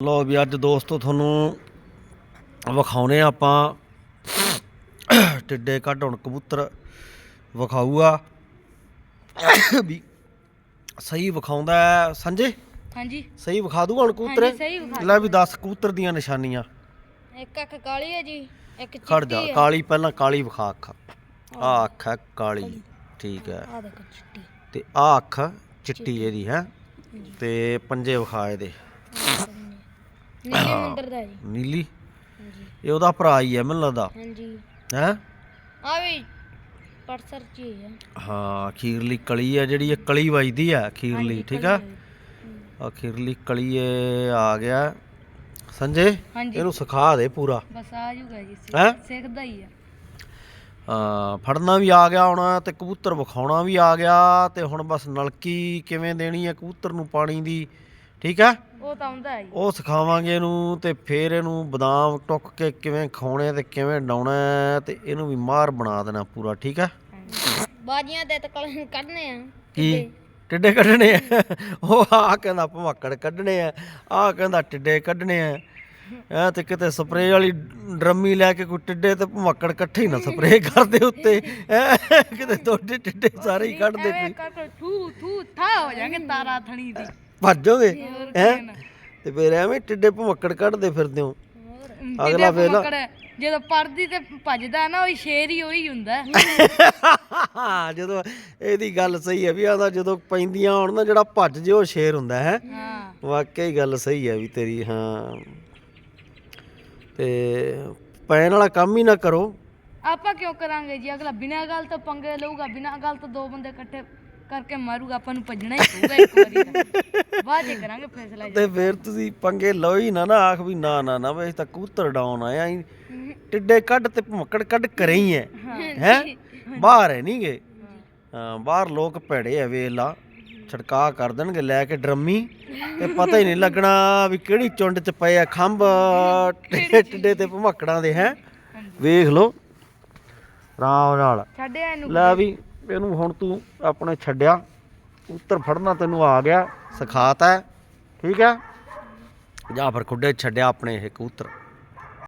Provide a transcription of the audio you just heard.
ਲੋ ਵੀ ਅੱਜ ਦੋਸਤੋ ਤੁਹਾਨੂੰ ਵਿਖਾਉਨੇ ਆਪਾਂ ਟਿੱਡੇ ਕੱਢ ਹੁਣ ਕਬੂਤਰ ਵਿਖਾਊਗਾ ਵੀ ਸਹੀ ਵਿਖਾਉਂਦਾ ਹੈ। ਸੰਜੇ? ਹਾਂਜੀ। ਸਹੀ ਵਿਖਾ ਦੂਗਾ ਹੁਣ ਕਬੂਤਰ? ਹਾਂਜੀ, ਸਹੀ ਵਿਖਾ ਲੈ ਵੀ 10 ਕਬੂਤਰ ਦੀਆਂ ਨਿਸ਼ਾਨੀਆਂ। ਇੱਕ ਅੱਖ ਕਾਲੀ ਹੈ ਜੀ ਇੱਕ ਖੜ ਜਾ ਕਾਲੀ ਪਹਿਲਾਂ ਕਾਲੀ ਵਿਖਾ ਅੱਖ। ਆ ਅੱਖ ਹੈ ਕਾਲੀ ਠੀਕ ਹੈ। ਆ ਦੇਖੋ ਚਿੱਟੀ। ਤੇ ਆ ਅੱਖ ਚਿੱਟੀ ਇਹਦੀ ਹੈ। ਤੇ ਪੰਜੇ ਵਿਖਾ ਇਹਦੇ। ਨੀਲੇ ਮੰਦਰ ਦਾ ਜੀ। ਨੀਲੀ? ਹਾਂਜੀ। ਇਹ ਉਹਦਾ ਭਰਾ ਹੀ ਹੈ ਮੈਨੂੰ ਲੱਗਦਾ। ਹਾਂਜੀ। ਹੈ? ਆ ਵੀ ਪਰਸਰ ਚ ਹੀ ਹੈ। ਹਾਂ ਅਖੀਰਲੀ ਕਲੀ ਹੈ ਜਿਹੜੀ ਇਹ ਕਲੀ ਵੱਜਦੀ ਹੈ ਅਖੀਰਲੀ ਠੀਕ ਹੈ? ਅਖੀਰਲੀ ਕਲੀ ਇਹ ਆ ਗਿਆ। ਸੰਜੇ ਇਹਨੂੰ ਸਿਖਾ ਦੇ ਪੂਰਾ। ਬਸ ਆ ਜੂਗਾ ਜੀ? ਸਿੱਖਦਾ ਹੀ ਆ ਹਾਂ ਫੜਨਾ ਵੀ ਆ ਗਿਆ ਹੁਣ ਤੇ ਕਬੂਤਰ ਵਿਖਾਉਣਾ ਵੀ ਆ ਗਿਆ ਤੇ ਹੁਣ ਬਸ ਨਲਕੀ ਕਿਵੇਂ ਦੇਣੀ ਹੈ ਕਬੂਤਰ ਨੂੰ ਪਾਣੀ ਦੀ? ਠੀਕ ਹੈ ਉਹ ਤਾਂ ਆਉਂਦਾ ਹੈ ਉਹ ਸਿਖਾਵਾਂਗੇ ਇਹਨੂੰ ਤੇ ਫੇਰ ਇਹਨੂੰ ਬਦਾਮ ਟੁੱਕ ਕੇ ਕਿਵੇਂ ਖਾਉਣੇ ਤੇ ਕਿਵੇਂ ਡਾਉਣਾ ਤੇ ਇਹਨੂੰ ਵੀ ਮਾਰ ਬਣਾ ਦੇਣਾ ਪੂਰਾ ਠੀਕ ਹੈ ਬਾਜੀਆਂ ਤੇ ਤਕਲ ਕੱਢਨੇ ਆ। ਕੀ? ਟਿੱਡੇ। ਕੱਢਣੇ ਆ? ਉਹ ਆ ਕਹਿੰਦਾ ਭਮੱਕੜ ਕੱਢਣੇ ਆ ਆ ਕਹਿੰਦਾ ਟਿੱਡੇ ਕੱਢਣੇ ਆ। ਐ ਤੇ ਕਿਤੇ ਸਪਰੇਅ ਵਾਲੀ ਡਰਮੀ ਲੈ ਕੇ ਕੋਈ ਟਿੱਡੇ ਤੇ ਭਮੱਕੜ ਇਕੱਠੇ ਹੀ ਨਾ ਸਪਰੇਅ ਕਰਦੇ ਉੱਤੇ। ਕਿਤੇ ਤੁਹਾਡੇ ਟਿੱਡੇ ਸਾਰੇ ਹੀ ਕੱਢਦੇ ਕੋਈ ਕਰ ਕਰ ਥੂ ਥੂ ਥਾ ਹੋ ਜਾਗੇ ਤਾਰਾ ਥਣੀ ਦੀ। ਭੱਜੋਗੇ ਹੈ? ਤੇ ਫੇਰ ਐਵੇਂ ਟਿੱਡੇ ਭਮੱਕੜ ਕੱਢਦੇ ਫਿਰਦੇ ਹੋ। ਅਗਲਾ ਵੇਲਾ ਜਦੋਂ ਪੜਦੀ ਤੇ ਭੱਜਦਾ ਨਾ ਉਹ ਸ਼ੇਰ ਹੀ ਉਹੀ ਹੁੰਦਾ ਹੈ। ਜਦੋਂ ਇਹਦੀ ਗੱਲ ਸਹੀ ਹੈ ਵੀ ਆਦਾ ਜਦੋਂ ਪੈਂਦੀਆਂ ਹੋਣ ਨਾ ਜਿਹੜਾ ਭੱਜ ਜੇ ਉਹ ਸ਼ੇਰ ਹੁੰਦਾ ਹੈ। ਹਾਂ। ਵਾਕਈ ਗੱਲ ਸਹੀ ਹੈ ਵੀ ਤੇਰੀ ਹਾਂ। ਤੇ ਪੈਣ ਵਾਲਾ ਕੰਮ ਹੀ ਨਾ ਕਰੋ। ਆਪਾਂ ਕਿਉਂ ਕਰਾਂਗੇ ਜੀ? ਅਗਲਾ ਬਿਨਾਂ ਗੱਲ ਤੋਂ ਪੰਗੇ ਲਊਗਾ ਬਿਨਾਂ ਗੱਲ ਤੋਂ ਦੋ ਬੰਦੇ ਇਕੱਠੇ ਕਰਕੇ ਮਾਰੂਗਾ ਆਪਾਂ ਨੂੰ ਭੱਜਣਾ ਹੀ ਪਊਗਾ ਇੱਕ ਵਾਰੀ ਤਾਂ। ਬਾਅਦ ਚ ਕਰਾਂਗੇ ਫੈਸਲਾ ਜੀ ਤੇ ਫਿਰ ਤੁਸੀਂ ਪੰਗੇ ਲਓ ਹੀ ਨਾ ਨਾ ਆਖ ਵੀ ਨਾ ਨਾ ਨਾ ਵੇ ਤਾਂ ਕਬੂਤਰ ਡਾਉਣ ਆਇਆ ਹੀ। ਟਿੱਡੇ ਕੱਢ ਤੇ ਭਮੱਕੜ ਕੱਢ ਕਰੇ ਹੀ ਹੈ। ਹੈ? ਬਾਹਰ ਹੈ ਨਹੀਂਗੇ ਹਾਂ ਬਾਹਰ ਲੋਕ ਭੇੜੇ ਆ ਵੇਖ ਲਾ। ਛੜਕਾ ਕਰ ਦੇਣਗੇ ਲੈ ਕੇ ਡਰਮੀ। ਤੇ ਪਤਾ ਹੀ ਨਹੀਂ ਲੱਗਣਾ ਵੀ ਕਿਹੜੀ ਚੁੰਡ ਚ ਪਏ ਆ ਖੰਭ ਟਿੱਡੇ ਤੇ ਭਮੱਕੜਾਂ ਦੇ ਹੈ? ਵੇਖ ਲਓ। ਆਰਾਮ ਨਾਲ। ਛੱਡਿਆ ਇਹਨੂੰ ਲੈ ਵੀ ਇਹਨੂੰ ਹੁਣ ਤੂੰ ਆਪਣੇ ਛੱਡਿਆ, ਉੱਤਰ ਫੜਨਾ ਤੈਨੂੰ ਆ ਗਿਆ, ਸਿਖਾਤਾ ਠੀਕ ਹੈ? ਜਾਂ ਫਿਰ ਖੁੱਡੇ ਛੱਡਿਆ ਆਪਣੇ ਇਹ ਕਬੂਤਰ।